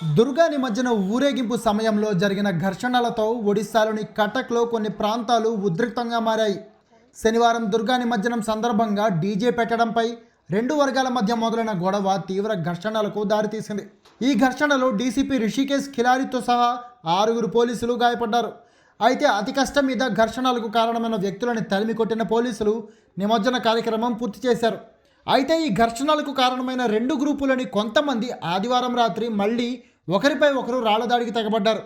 దుర్గా నిమజ్జన ఊరేగింపు సమయంలో జరిగిన ఘర్షణలతో ఒడిశాలోని కటక్లో కొన్ని ప్రాంతాలు ఉద్రిక్తంగా మారాయి. శనివారం దుర్గా నిమజ్జనం సందర్భంగా డీజే పెట్టడంపై రెండు వర్గాల మధ్య మొదలైన గొడవ తీవ్ర ఘర్షణలకు దారితీసింది. ఈ ఘర్షణలో డీసీపీ రిషికేశ్ ఖిలారితో సహా ఆరుగురు పోలీసులు గాయపడ్డారు. అయితే అతి కష్టం మీద ఘర్షణలకు కారణమైన వ్యక్తులను తరిమి కొట్టిన పోలీసులు నిమజ్జన కార్యక్రమం పూర్తి చేశారు. అయితే ఈ ఘర్షణలకు కారణమైన రెండు గ్రూపులని కొంతమంది ఆదివారం రాత్రి మళ్ళీ ఒకరిపై ఒకరు రాళ్ళదాడికి తెగబడ్డారు.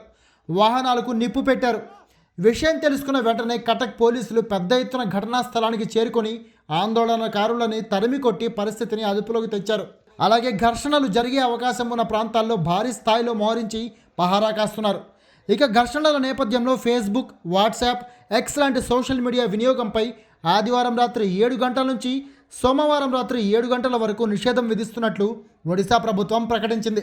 వాహనాలకు నిప్పు పెట్టారు. విషయం తెలుసుకున్న వెంటనే కటక్ పోలీసులు పెద్ద ఎత్తున ఘటనా స్థలానికి చేరుకొని ఆందోళనకారులని తరిమి కొట్టి పరిస్థితిని అదుపులోకి తెచ్చారు. అలాగే ఘర్షణలు జరిగే అవకాశం ఉన్న ప్రాంతాల్లో భారీ స్థాయిలో మోహరించి పహారా కాస్తున్నారు. ఇక ఘర్షణల నేపథ్యంలో ఫేస్బుక్ వాట్సాప్ ఎక్స్ లాంటి సోషల్ మీడియా వినియోగంపై ఆదివారం రాత్రి ఏడు గంటల నుంచి సోమవారం రాత్రి ఏడు గంటల వరకు నిషేధం విధిస్తున్నట్లు ఒడిశా ప్రభుత్వం ప్రకటించింది.